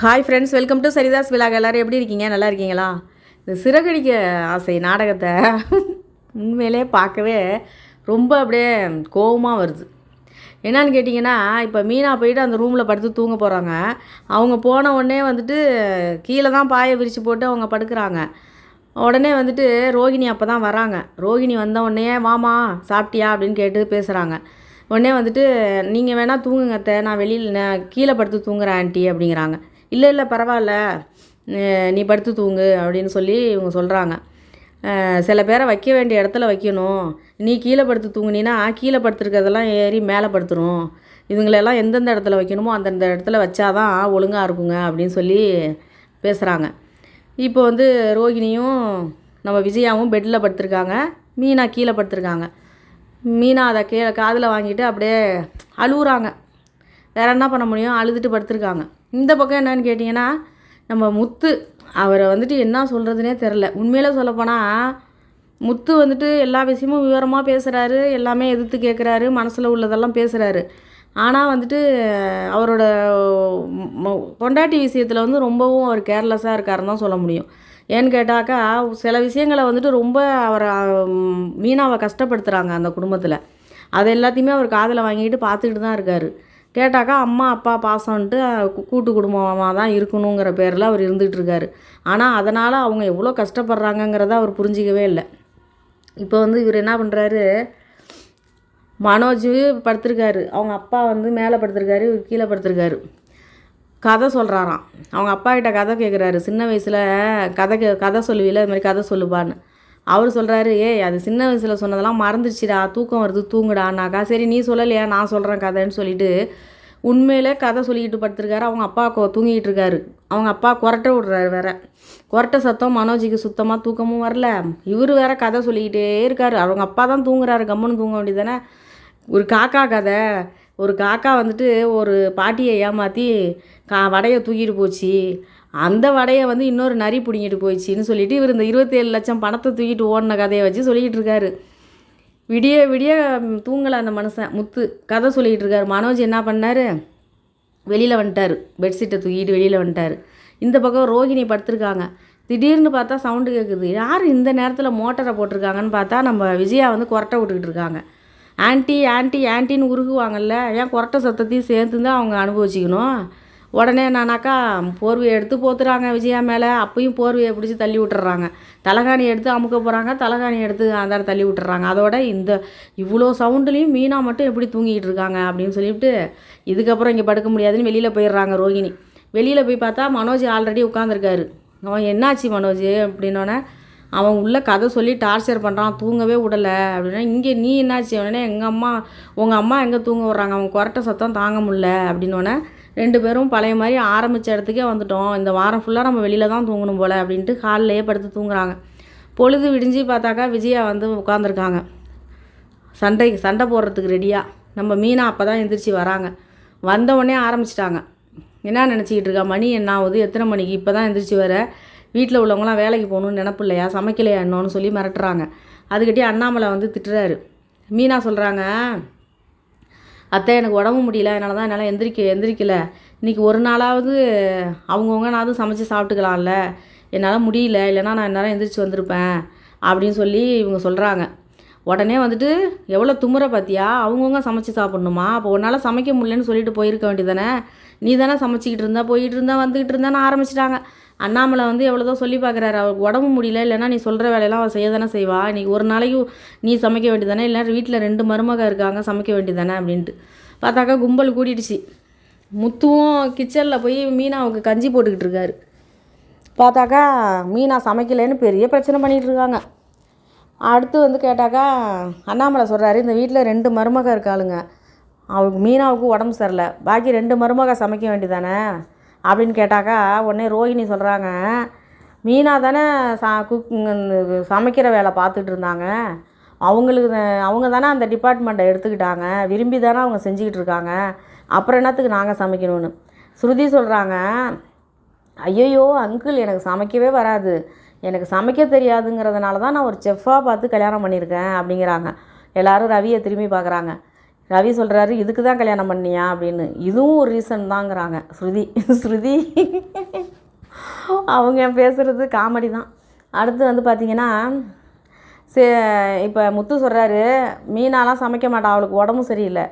Hi friends welcome to சரிதாஸ் விழாக எல்லோரும் எப்படி இருக்கீங்க? நல்லா இருக்கீங்களா? இந்த சிறகடிக்க ஆசை நாடகத்தை. உண்மையிலே பார்க்கவே ரொம்ப அப்படியே கோபமாக வருது. என்னன்னு கேட்டிங்கன்னா இப்போ மீனா போயிட்டு அந்த ரூமில் படுத்து தூங்க போகிறாங்க அவங்க போன உடனே வந்துட்டு கீழே தான் பாயை விரித்து போட்டு அவங்க படுக்கிறாங்க. உடனே வந்துட்டு ரோகிணி அப்போ தான் வராங்க. ரோகிணி வந்த உடனே வாமா சாப்பிட்டியா? அப்படின்னு கேட்டு பேசுகிறாங்க உடனே வந்துட்டு நீங்கள் வேணால் தூங்குங்க அத்தை. நான் வெளியில் நான் கீழே படுத்து தூங்குறேன் ஆண்டி அப்படிங்கிறாங்க. இல்லை இல்லை பரவாயில்ல நீ- படுத்து தூங்கு அப்படின்னு சொல்லி இவங்க சொல்கிறாங்க சில பேரை வைக்க வேண்டிய இடத்துல வைக்கணும். நீ கீழே படுத்து தூங்குனீன்னா கீழே படுத்துருக்கிறதெல்லாம் ஏறி மேலே படுத்துரும். இதுங்களெல்லாம் எந்தெந்த இடத்துல வைக்கணுமோ அந்தந்த இடத்துல வச்சாதான் ஒழுங்காக இருக்குங்க அப்படின்னு சொல்லி பேசுகிறாங்க இப்போ வந்து ரோகிணியும் நம்ம விஜயாவும் பெட்டில் படுத்திருக்காங்க. மீனா கீழே படுத்திருக்காங்க. மீனா அதை கீழே காதில் வாங்கிட்டு அப்படியே அழுகுறாங்க வேற என்ன பண்ண முடியும்? அழுதுட்டு படுத்திருக்காங்க. இந்த பக்கம் என்னன்னு கேட்டிங்கன்னா நம்ம முத்து அவரை வந்துட்டு என்ன சொல்கிறதுனே தெரில உண்மையில் சொல்லப்போனால் முத்து வந்துட்டு எல்லா விஷயமும் விவரமாக பேசுகிறாரு எல்லாமே எதிர்த்து கேட்குறாரு மனசில் உள்ளதெல்லாம் பேசுகிறாரு ஆனால் வந்துட்டு அவரோட ம- பொண்டாட்டி விஷயத்தில் வந்து ரொம்பவும் அவர் கேர்லெஸ்ஸாக இருக்காருன்னு தான் சொல்ல முடியும். ஏன்னு கேட்டாக்கா சில விஷயங்களை வந்துட்டு ரொம்ப அவரை மீனாவை கஷ்டப்படுத்துகிறாங்க அந்த குடும்பத்தில். அது எல்லாத்தையுமே அவர் காதில் வாங்கிட்டு பார்த்துக்கிட்டு தான் இருக்கார். கேட்டாக்கா அம்மா அப்பா பாசம்ன்ட்டு கூட்டு குடும்பமாக தான் இருக்கணுங்கிற பேரில் அவர் இருந்துகிட்ருக்காரு. ஆனால் அதனால் அவங்க எவ்வளோ கஷ்டப்படுறாங்கங்கிறத அவர் புரிஞ்சிக்கவே இல்லை. இப்போ வந்து இவர் என்ன பண்ணுறாரு மனோஜ் படுத்திருக்காரு. அவங்க அப்பா வந்து மேலே படுத்திருக்காரு இவர் கீழே படுத்திருக்காரு. கதை சொல்கிறாராம் அவங்க அப்பா கிட்ட கதை கேட்குறாரு சின்ன வயசில் கதை கே கதை சொல்லுவீல இது மாதிரி கதை சொல்லுப்பான்னு. அவர் சொல்கிறாரு ஏ அது சின்ன வயசில் சொன்னதெல்லாம் மறந்துச்சுடா தூக்கம் வருது தூங்குடானாக்கா சரி நீ சொல்லலையா? நான் சொல்கிறேன் கதைன்னு சொல்லிட்டு உண்மையிலே கதை சொல்லிக்கிட்டு படுத்திருக்காரு. அவங்க அப்பா கொ- தூங்கிட்டு இருக்காரு. அவங்க அப்பா குரட்டை விடுறாரு வேற. குரட்டை சத்தம் மனோஜிக்கு சுத்தமாக தூக்கமும் வரல. இவர் வேற கதை சொல்லிக்கிட்டே இருக்காரு. அவங்க அப்பா தான் தூங்குறாரு கம்முன்னு தூங்க வேண்டியதானே ஒரு காக்கா கதை. ஒரு காக்கா வந்துட்டு ஒரு பாட்டியை ஏமாற்றி கா வடையை தூக்கிட்டு போச்சு. அந்த வடையை வந்து இன்னொரு நரி பிடுங்கிட்டு போயிடுச்சின்னு சொல்லிட்டு இவர் இந்த இருபத்தேழு லட்சம் பணத்தை தூக்கிட்டு ஓடின கதையை வச்சு சொல்லிக்கிட்டு இருக்காரு. விடிய விடிய தூங்கலை அந்த மனுஷன் முத்து. கதை சொல்லிக்கிட்டு இருக்காரு. மனோஜ் என்ன பண்ணாரு? வெளியில் வந்துட்டார். பெட்ஷீட்டை தூக்கிட்டு வெளியில் வந்துட்டார். இந்த பக்கம் ரோகிணி படுத்திருக்காங்க. திடீர்னு பார்த்தா சவுண்டு கேட்குது யார் இந்த நேரத்தில் மோட்டரை போட்டிருக்காங்கன்னு பார்த்தா நம்ம விஜயா வந்து கொரட்டை விட்டுக்கிட்டு இருக்காங்க. ஆன்ட்டி ஆன்ட்டி ஆன்ட்டின்னு உருகுவாங்கல்ல. ஏன் கொரட்டை சத்தத்தையும் சேர்த்து தான் அவங்க அனுபவிச்சிக்கணும்? உடனே நானாக்கா போர்வையை எடுத்து போத்துறாங்க விஜயா மேலே. அப்பயும் போர்வையை பிடிச்சி தள்ளி விட்டுறாங்க. தலகாணி எடுத்து அமுக்க போகிறாங்க தலகாணி எடுத்து அந்த தள்ளி விட்டுறாங்க. அதோட இந்த இவ்வளோ சவுண்டுலேயும் மீனா மட்டும் எப்படி தூங்கிட்டு இருக்காங்க அப்படின்னு சொல்லிவிட்டு இதுக்கப்புறம் இங்கே படுக்க முடியாதுன்னு வெளியில் போயிடுறாங்க ரோகிணி வெளியில் போய் பார்த்தா மனோஜ் ஆல்ரெடி உட்காந்துருக்காரு அவன் என்னாச்சு மனோஜ் அப்படின்னோடனே அவன் உள்ள கதை சொல்லி டார்ச்சர் பண்ணுறான் தூங்கவே விடலை அப்படின்னா இங்கே நீ என்னாச்சு? உடனே எங்கள் அம்மா உங்கள் அம்மா எங்கே தூங்க விட்றாங்க? அவன் குரட்ட சத்தம் தாங்க முடில அப்படின்னோடனே ரெண்டு பேரும் பழைய மாதிரி ஆரம்பித்த இடத்துக்கே வந்துட்டோம். இந்த வாரம் ஃபுல்லாக நம்ம வெளியில் தான் தூங்கணும் போல் அப்படின்ட்டு ஹால்லையே படுத்து தூங்குறாங்க. பொழுது விடிஞ்சு பார்த்தாக்கா விஜயா வந்து உட்காந்துருக்காங்க சண்டை சண்டை போடுறதுக்கு ரெடியாக நம்ம மீனா அப்போ தான் எந்திரிச்சு வராங்க. வந்தவுடனே ஆரம்பிச்சிட்டாங்க. என்ன நினச்சிக்கிட்டு இருக்கா? மணி என்ன ஆகுது? எத்தனை மணிக்கு? இப்போ தான் எந்திரிச்சு வர. வீட்டில் உள்ளவங்களாம் வேலைக்கு போகணும்னு நினப்பு இல்லையா? சமைக்கலையா என்னன்னு சொல்லி மிரட்டுறாங்க. அதுக்கிட்டே அண்ணாமலை வந்து திட்டுறாரு. மீனா சொல்கிறாங்க அத்தை எனக்கு உடம்பு முடியல அதனால தான் என்னால் எந்திரிக்க எந்திரிக்கல. இன்றைக்கி ஒரு நாளாவது அவங்கவுங்கனாவது சமைச்சு சாப்பிட்டுக்கலாம்ல. என்னால் முடியல இல்லைன்னா நான் என்னால் எந்திரிச்சு வந்திருப்பேன் அப்படின்னு சொல்லி இவங்க சொல்கிறாங்க உடனே வந்துட்டு எவ்வளோ துமுறை பார்த்தியா அவங்கவுங்க சமைச்சு சாப்பிட்ணுமா? அப்போ உன்னால் சமைக்க முடியலன்னு சொல்லிட்டு போயிருக்க வேண்டியதானே நீ தானே சமைச்சிக்கிட்டு இருந்தா போயிட்டு இருந்தா வந்துக்கிட்டு இருந்தான்னு ஆரம்பிச்சிட்டாங்க. அண்ணாமலை வந்து எவ்வளோதோ சொல்லி பார்க்குறாரு. அவருக்கு உடம்பு முடியல இல்லைன்னா நீ சொல்கிற வேலையெல்லாம் அவள் செய்ய தானே செய்வா. இன்னைக்கு ஒரு நாளைக்கு நீ சமைக்க வேண்டியதானே இல்லை வீட்டில் ரெண்டு மருமக இருக்காங்க சமைக்க வேண்டியதானே அப்படின்ட்டு. பார்த்தாக்கா கும்பல் கூட்டிடுச்சு. முத்துவும் கிச்சனில் போய் மீனாவுக்கு கஞ்சி போட்டுக்கிட்டு இருக்காரு. பார்த்தாக்கா மீனா சமைக்கலைன்னு பெரிய பிரச்சனை பண்ணிகிட்டு இருக்காங்க. அடுத்து வந்து கேட்டாக்கா அண்ணாமலை சொல்கிறாரு இந்த வீட்டில் ரெண்டு மருமக இருக்காளுங்க. அவளுக்கு மீனாவுக்கு உடம்பு சரியில்லை. பாக்கி ரெண்டு மருமக சமைக்க வேண்டியதானே அப்படின்னு கேட்டாக்கா உடனே ரோஹிணி சொல்கிறாங்க மீனா தானே சா குக் சமைக்கிற வேலை பார்த்துட்டு இருந்தாங்க. அவங்களுக்கு அவங்க தானே அந்த டிபார்ட்மெண்ட்டை எடுத்துக்கிட்டாங்க. விரும்பி தானே அவங்க செஞ்சுக்கிட்டு இருக்காங்க. அப்புறம் என்னத்துக்கு நாங்கள் சமைக்கணும்னு? ஸ்ருதி சொல்கிறாங்க ஐயையோ அங்கிள் எனக்கு சமைக்கவே வராது. எனக்கு சமைக்க தெரியாதுங்கிறதுனால தான் நான் ஒரு செஃப்பாக பார்த்து கல்யாணம் பண்ணியிருக்கேன் அப்படிங்கிறாங்க. எல்லோரும் ரவியை திரும்பி பார்க்குறாங்க. ரவி சொல்கிறாரு இதுக்கு தான் கல்யாணம் பண்ணியா? அப்படின்னு. இதுவும் ஒரு ரீசன் தாங்கிறாங்க. ஸ்ருதி ஸ்ருதி. அவங்க பேசுகிறது காமெடி தான். அடுத்து வந்து பார்த்திங்கன்னா சே இப்போ முத்து சொல்கிறாரு மீனாலாம் சமைக்க மாட்டா அவளுக்கு உடம்பு சரியில்லை.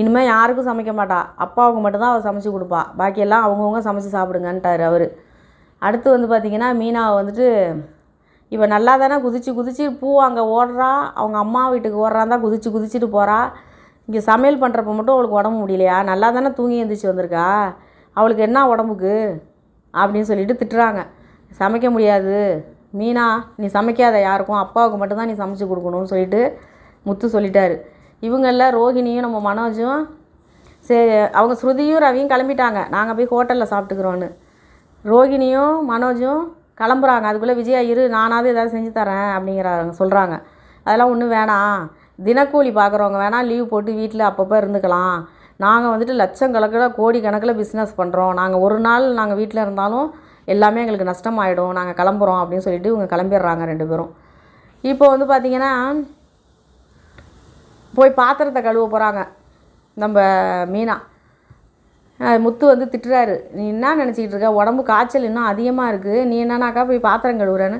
இனிமேல் யாருக்கும் சமைக்க மாட்டா. அப்பாவுக்கு மட்டும்தான் அவள் சமைச்சு கொடுப்பா. பாக்கியெல்லாம் அவங்கவுங்க சமைச்சு சாப்பிடுங்கன்ட்டார் அவர். அடுத்து வந்து பார்த்திங்கன்னா மீனாவை வந்துட்டு இப்போ நல்லா தானே குதிச்சு குதிச்சு பூ அங்கே ஓடுறா. அவங்க அம்மா வீட்டுக்கு ஓடுறான் தான் குதிச்சு குதிச்சுட்டு போகிறா இங்கே சமையல் பண்ணுறப்ப மட்டும் அவளுக்கு உடம்பு முடியலையா? நல்லா தானே தூங்கி எழுந்திரிச்சு வந்திருக்கா? அவளுக்கு என்ன உடம்புக்கு? அப்படின்னு சொல்லிட்டு திட்டுறாங்க. சமைக்க முடியாது. மீனா நீ சமைக்காத யாருக்கும் அப்பாவுக்கு மட்டும்தான் நீ சமைச்சு கொடுக்கணும்னு சொல்லிட்டு முத்து சொல்லிட்டாரு. இவங்களில் ரோஹிணியும் நம்ம மனோஜும் சரி அவங்க ஸ்ருதியும் ரவியும் கிளம்பிட்டாங்க. நாங்கள் போய் ஹோட்டலில் சாப்பிட்டுக்குறோன்னு. ரோகிணியும் மனோஜும் கிளம்புறாங்க. அதுக்குள்ளே விஜயா இரு நானாவது ஏதாவது செஞ்சு தரேன் அப்படிங்கிறாங்க சொல்கிறாங்க அதெல்லாம் ஒன்றும் வேணாம். தினக்கூலி பார்க்குறவங்க வேணால் லீவ் போட்டு வீட்டில் அப்பப்போ இருந்துக்கலாம். நாங்கள் வந்துட்டு லட்சக்கணக்கில் கோடி கணக்கில் பிஸ்னஸ் பண்ணுறோம் நாங்கள் ஒரு நாள் நாங்கள் வீட்டில் இருந்தாலும் எல்லாமே எங்களுக்கு நஷ்டமாயிடும். நாங்கள் கிளம்புறோம் அப்படின்னு சொல்லிட்டு இவங்க கிளம்பிடுறாங்க ரெண்டு பேரும். இப்போ வந்து பார்த்திங்கன்னா போய் பாத்திரத்தை கழுவ போகிறாங்க நம்ம மீனா. முத்து வந்து திட்டுறாரு. நீ என்ன நினச்சிக்கிட்டு இருக்க? உடம்பு காய்ச்சல் இன்னும் அதிகமாக இருக்குது நீ என்னன்னாக்கா போய் பாத்திரம் கழுவுறேன்னு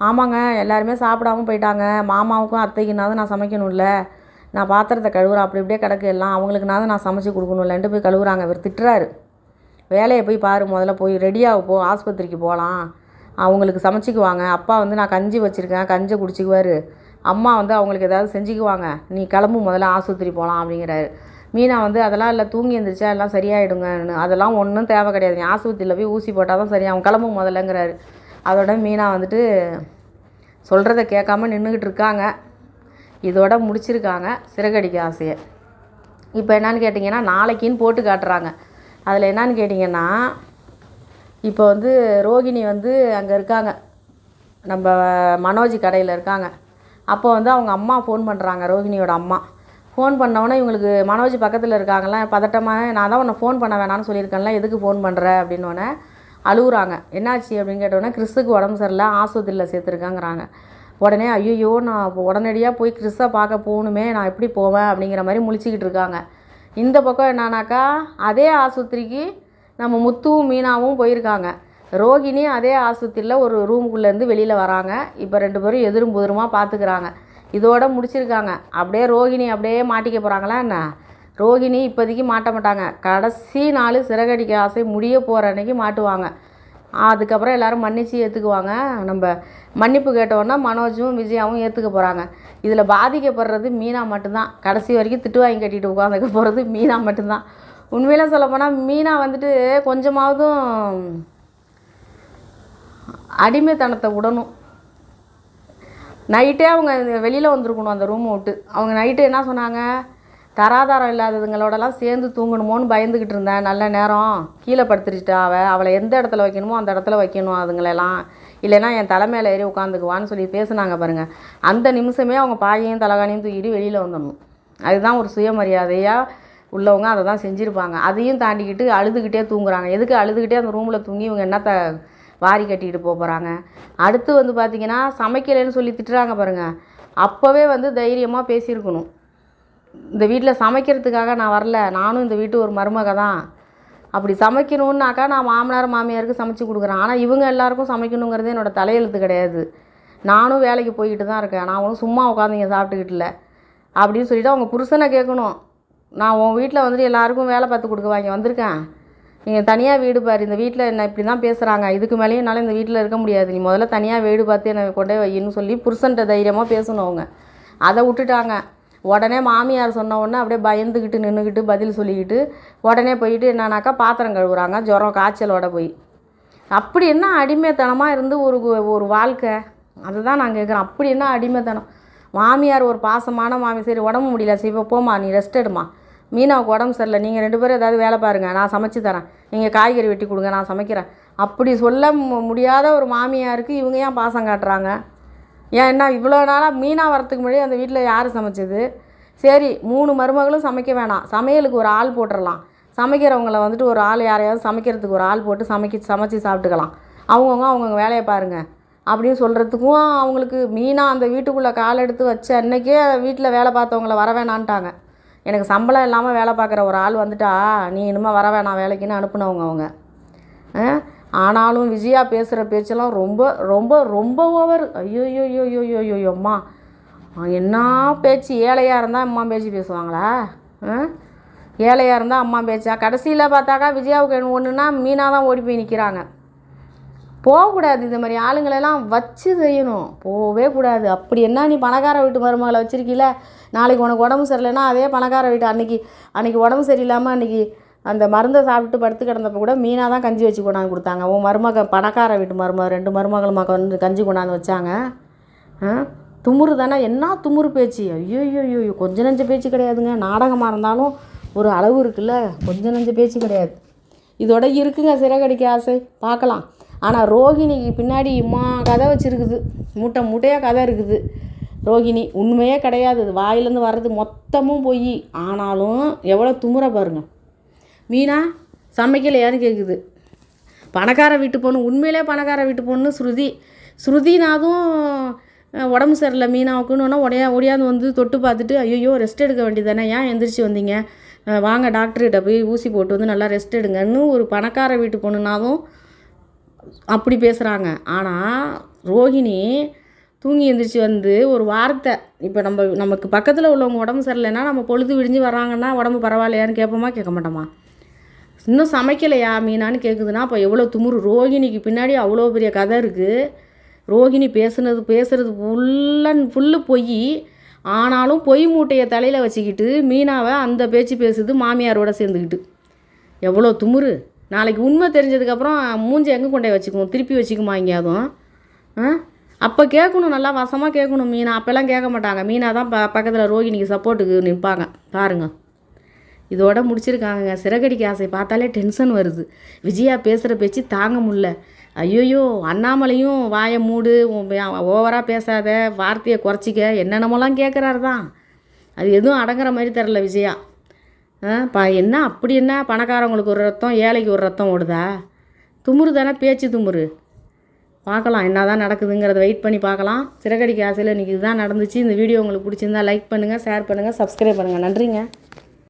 ஆமாங்க எல்லாருமே சாப்பிடாம போயிட்டாங்க. மாமாவுக்கும் அத்தைக்குனாவது நான் சமைக்கணும்ல. நான் பாத்திரத்தை கழுவுறேன். அப்படி இப்படியே கிடக்கு எல்லாம். அவங்களுக்குனாவது நான் சமைச்சு கொடுக்கணும்லன்ட்டு போய் கழுவுறாங்க. இவர் திட்டுறாரு. வேலையை போய் பாரு. முதல்ல போய் ரெடியாக போ. ஆஸ்பத்திரிக்கு போகலாம். அவங்களுக்கு சமைச்சிக்குவாங்க. அப்பா வந்து நான் கஞ்சி வச்சுருக்கேன். கஞ்சி குடிச்சிக்குவார். அம்மா வந்து அவங்களுக்கு ஏதாவது செஞ்சுக்குவாங்க. நீ கிளம்பு முதல்ல ஆஸ்பத்திரி போகலாம் அப்படிங்கிறாரு. மீனா வந்து அதெல்லாம் இல்லை. தூங்கி எழுந்திரிச்சா எல்லாம் சரியாயிடுங்கன்னு. அதெல்லாம் ஒன்றும் தேவை கிடையாது. நீ ஆஸ்பத்திரியில் போய் ஊசி போட்டால் தான் சரியாகும். கிளம்பு முதல்லங்கிறாரு. அதோட மீனா வந்துட்டு சொல்கிறத கேட்காம நின்றுக்கிட்டு இருக்காங்க. இதோட முடிச்சிருக்காங்க சிறகடிக்க ஆசையை. இப்போ என்னன்னு கேட்டிங்கன்னா நாளைக்குன்னு போட்டு காட்டுறாங்க. அதில் என்னன்னு கேட்டிங்கன்னா இப்போ வந்து ரோகிணி வந்து அங்கே இருக்காங்க. நம்ம மனோஜ் கடையில் இருக்காங்க. அப்போ வந்து அவங்க அம்மா ஃபோன் பண்ணுறாங்க ரோகிணியோட அம்மா. ஃபோன் பண்ணோன்னே இவங்களுக்கு மனோஜ் பக்கத்தில் இருக்காங்களா பதட்டமாக நான் தான் உன்னை ஃபோன் பண்ண வேணாம்னு சொல்லியிருக்கேன்ல எதுக்கு ஃபோன் பண்ணுற அப்படின்னோடனே அழுகுறாங்க. என்னாச்சு அப்படின்னு கேட்டோன்னே கிறிஸ்துக்கு உடம்பு சரியில்லை ஆஸ்பத்திரியில் சேர்த்துருக்காங்கிறாங்க. உடனே ஐயோ நான் உடனடியாக போய் கிறிஸ்தை பார்க்க போகணுமே நான் எப்படி போவேன் அப்படிங்கிற மாதிரி முழிச்சிக்கிட்டு இருக்காங்க. இந்த பக்கம் என்னன்னாக்கா அதே ஆஸ்பத்திரிக்கு நம்ம முத்துவும் மீனாவும் போயிருக்காங்க. ரோகிணி அதே ஆஸ்பத்திரியில் ஒரு ரூமுக்குள்ளேருந்து வெளியில் வராங்க. இப்போ ரெண்டு பேரும் எதிரும் புதிருமா பார்த்துக்கிறாங்க. இதோட முடிச்சிருக்காங்க. அப்படியே ரோகிணி அப்படியே மாட்டிக்க போகிறாங்களா என்ன? ரோகிணி இப்போதைக்கு மாட்ட மாட்டாங்க. கடைசி நாள் சிறகடிக்க ஆசை முடிய போகிற அன்னைக்கு மாட்டுவாங்க. அதுக்கப்புறம் எல்லாரும் மன்னித்து ஏற்றுக்குவாங்க நம்ம மன்னிப்பு கேட்டோன்னா மனோஜும் விஜயாவும் ஏற்றுக்க போகிறாங்க இதில் பாதிக்கப்படுறது மீனா மட்டும்தான். கடைசி வரைக்கும் திட்டு வாங்கி கட்டிட்டு உட்காந்துக்க போகிறது மீனா மட்டும்தான். உண்மையில சொல்லப்போனால் மீனா வந்துட்டு கொஞ்சமாவதும் அடிமைத்தனத்தை விடணும் நைட்டே அவங்க வெளியில் வந்திருக்கணும் அந்த ரூமை விட்டு. அவங்க நைட்டு என்ன சொன்னாங்க? தராதாரம் இல்லாததுங்களோடலாம் சேர்ந்து தூங்கணுமோன்னு பயந்துக்கிட்டு இருந்தேன். நல்ல நேரம். கீழே படுத்துருச்சிட்டா அவள் அவளை எந்த இடத்துல வைக்கணுமோ அந்த இடத்துல வைக்கணும் அதுங்களெல்லாம். இல்லைன்னா என் தலை மேலே ஏறி உட்காந்துக்குவான்னு சொல்லி பேசுனாங்க பாருங்கள் அந்த நிமிஷமே அவங்க பாயையும் தலகாணியும் தூக்கிட்டு வெளியில் வந்துடணும். அதுதான் ஒரு சுயமரியாதையாக உள்ளவங்க அதை தான் செஞ்சுருப்பாங்க. அதையும் தாண்டிக்கிட்டு அழுதுகிட்டே தூங்குறாங்க. எதுக்கு அழுதுகிட்டே அந்த ரூமில் தூங்கி இவங்க என்னத்த வாரி கட்டிக்கிட்டு போகிறாங்க அடுத்து வந்து பார்த்திங்கன்னா சமைக்கலைன்னு சொல்லி திட்டுறாங்க பாருங்கள் அப்போவே வந்து தைரியமாக பேசியிருக்கணும். இந்த வீட்டில் சமைக்கிறதுக்காக நான் வரல. நானும் இந்த வீட்டு ஒரு மருமக தான் அப்படி சமைக்கணுன்னாக்கா நான் மாமனார் மாமியாருக்கு சமைச்சு கொடுக்குறேன். ஆனால் இவங்க எல்லாருக்கும் சமைக்கணுங்கிறது என்னோடய தலையெழுத்து கிடையாது. நானும் வேலைக்கு போய்கிட்டு தான் இருக்கேன். நான் ஒன்றும் சும்மா உட்காந்து சாப்பிட்டுக்கிட்டல. அப்படின்னு சொல்லிட்டு அவங்க புருஷனை கேட்கணும். நான் உன் வீட்டில் வந்துட்டு எல்லாருக்கும் வேலை பார்த்து கொடுக்க வாங்கி வந்திருக்கேன். நீங்கள் தனியாக வீடு பாரு. இந்த வீட்டில் என்ன இப்படி தான் பேசுகிறாங்க இதுக்கு மேலேயும் என்னால் இந்த வீட்டில் இருக்க முடியாது. நீ முதல்ல தனியாக வீடு பார்த்து என்னை கொண்டே வையின்னு சொல்லி புருஷன்கிட்ட தைரியமாக பேசணும் அவங்க. அதை விட்டுட்டாங்க. உடனே மாமியார் சொன்ன உடனே அப்படியே பயந்துக்கிட்டு நின்றுக்கிட்டு பதில் சொல்லிக்கிட்டு உடனே போயிட்டு என்னன்னாக்கா பாத்திரம் கழுவுறாங்க ஜுரம் காய்ச்சலோட போய். அப்படி என்ன அடிமைத்தனமாக இருந்து ஒரு ஒரு வாழ்க்கை? அதுதான் நான் கேட்குறேன் அப்படி என்ன அடிமைத்தனம்? மாமியார் ஒரு பாசமான மாமி சரி உடம்பு முடியல. சரி இப்போ போம்மா நீ ரெஸ்ட் எடுமா மீனாவுக்கு உடம்பு சரியில்லை. நீங்கள் ரெண்டு பேரும் ஏதாவது வேலை பாருங்கள் நான் சமைச்சு தரேன். நீங்கள் காய்கறி வெட்டி கொடுங்க நான் சமைக்கிறேன். அப்படி சொல்ல மு- முடியாத ஒரு மாமியாருக்கு இவங்க ஏன் பாசம் காட்டுறாங்க? ஏன் என்ன இவ்வளோ நாளாக மீனாக வரத்துக்கு முன்னாடி அந்த வீட்டில் யார் சமைச்சது? சரி மூணு மருமகளும் சமைக்க வேணாம். சமையலுக்கு ஒரு ஆள் போட்டுடலாம் சமைக்கிறவங்கள வந்துட்டு ஒரு ஆள் யாரையாவது சமைக்கிறதுக்கு ஒரு ஆள் போட்டு சமைக்க சமைச்சு சாப்பிட்டுக்கலாம். அவங்கவுங்க அவங்கவுங்க வேலையை பாருங்கள் அப்படின்னு சொல்கிறதுக்கும் அவங்களுக்கு மீனாக அந்த வீட்டுக்குள்ளே கால் எடுத்து வச்ச அன்னைக்கே வீட்டில் வேலை பார்த்தவங்கள வர வேணான்ட்டாங்க. எனக்கு சம்பளம் இல்லாமல் வேலை பார்க்குற ஒரு ஆள் வந்துட்டா நீ இனிமேல் வர வேணாம் வேலைக்குன்னு அனுப்புனவங்க அவங்க. ஆ? ஆனாலும் விஜயா பேசுகிற பேச்செல்லாம் ரொம்ப ரொம்ப ரொம்ப ஓவர் ஐயோ அம்மா என்ன பேச்சு ஏழையாக இருந்தால் அம்மா பேச்சு பேசுவாங்களா? ஆ? ஏழையாக இருந்தால் அம்மா பேச்சா? கடைசியில் பார்த்தாக்கா விஜயாவுக்கு ஒன்றுனா மீனாக தான் ஓடி போய் நிற்கிறாங்க போகக்கூடாது இந்த மாதிரி ஆளுங்களெல்லாம் வச்சு செய்யணும். போகவே கூடாது. அப்படி என்ன நீ பணக்கார வீட்டு மருமகளை வச்சிருக்கீல? நாளைக்கு உனக்கு உடம்பு சரியில்லைன்னா அதே பணக்கார வீட்டு அன்றைக்கி அன்றைக்கி உடம்பு சரியில்லாமல் அன்றைக்கி அந்த மருந்தை சாப்பிட்டு படுத்து கிடந்தப்ப கூட மீனாக தான் கஞ்சி வச்சு கொண்டாந்து கொடுத்தாங்க. உன் மருமக பணக்கார வீட்டு மருமக ரெண்டு மருமகளும் மக வந்து கஞ்சி கொண்டாந்து வச்சாங்க. துமுறு தானே? என்ன துமுறு பேச்சு? ஐயோ ஐயோ ஐயோ கொஞ்ச நஞ்ச பேச்சு கிடையாதுங்க. நாடகமாக இருந்தாலும் ஒரு அளவு இருக்குல்ல. கொஞ்ச நஞ்ச பேச்சு கிடையாது. இதோட இருக்குங்க சிறகடிக்க ஆசை. பார்க்கலாம். ஆனால் ரோகிணிக்கு பின்னாடி இம்மா கதை வச்சுருக்குது. மூட்டை மூட்டையாக கதை இருக்குது. ரோகிணி உண்மையே கிடையாது. இது வாயிலேருந்து வர்றது மொத்தமும் போய். ஆனாலும் எவ்வளோ துமுறை பாருங்க. மீனா சமைக்கலையான்னு கேட்குது பணக்கார வீட்டு பொண்ணு உண்மையிலே பணக்கார வீட்டு பொண்ணு ஸ்ருதி. ஸ்ருதினாதும் உடம்பு சரியில்லை மீனாவுக்குன்னு உடையா ஒடியாந்து வந்து தொட்டு பார்த்துட்டு ஐயோ ரெஸ்ட் எடுக்க வேண்டியதானே ஏன் எந்திரிச்சு வந்தீங்க? வாங்க டாக்டர்கிட்ட போய் ஊசி போட்டு வந்து நல்லா ரெஸ்ட் எடுங்கன்னு ஒரு பணக்கார வீட்டு பொண்ணுனாதும் அப்படி பேசுகிறாங்க ஆனால் ரோஹிணி தூங்கி எந்திரிச்சு வந்து ஒரு வார்த்தை இப்போ நம்ம நமக்கு பக்கத்தில் உள்ளவங்க உடம்பு சரியில்லைன்னா நம்ம பொழுது விடிஞ்சு வராங்கன்னா உடம்பு பரவாயில்லையான்னு கேட்போமா கேட்க மாட்டோமா? இன்னும் சமைக்கலையா மீனான்னு கேட்குதுன்னா அப்போ எவ்வளோ துமுறு ரோகிணிக்கு பின்னாடி அவ்வளோ பெரிய கதை இருக்குது ரோகிணி பேசுனது பேசுகிறது ஃபுல்லன் ஃபுல்லு பொய். ஆனாலும் பொய் மூட்டையை தலையில் வச்சுக்கிட்டு மீனாவை அந்த பேச்சு பேசுது மாமியாரோட சேர்ந்துக்கிட்டு எவ்வளோ துமுறு நாளைக்கு உண்மை தெரிஞ்சதுக்கப்புறம் மூஞ்சி எங்கே கொண்டே வச்சுக்குவோம்? திருப்பி வச்சுக்குமா எங்கேயாதும் ஆ? அப்போ கேட்கணும் நல்லா வசமாக கேட்கணும் மீனா. அப்போல்லாம் கேட்க மாட்டாங்க. மீனா தான் ப பக்கத்தில் ரோகிணிக்கு சப்போர்ட்டுக்கு நிற்பாங்க பாருங்கள் இதோட முடிச்சிருக்காங்க சிறகடிக்க ஆசை பார்த்தாலே டென்ஷன் வருது. விஜயா பேசுகிற பேச்சு தாங்க முடில ஐயோயோ அண்ணாமலையும் வாயை மூடு ஓவராக பேசாத வார்த்தையை குறைச்சிக்க என்னென்னமோலாம் கேட்குறாரு தான் அது எதுவும் அடங்குற மாதிரி தெரில விஜயா. ஆ பா என்ன அப்படி என்ன பணக்காரவங்களுக்கு ஒரு ரத்தம் ஏழைக்கு ஒரு ரத்தம் ஓடுதா? துமுறு தானே பேச்சு துமுறு பார்க்கலாம் என்ன தான் நடக்குதுங்கிறத வெயிட் பண்ணி பார்க்கலாம். சிறகடிக்க ஆசையில் இன்றைக்கி இதுதான் நடந்துச்சு. இந்த வீடியோ உங்களுக்கு பிடிச்சிருந்தா லைக் பண்ணுங்கள் ஷேர் பண்ணுங்கள் சப்ஸ்கிரைப் பண்ணுங்கள் நன்றிங்க.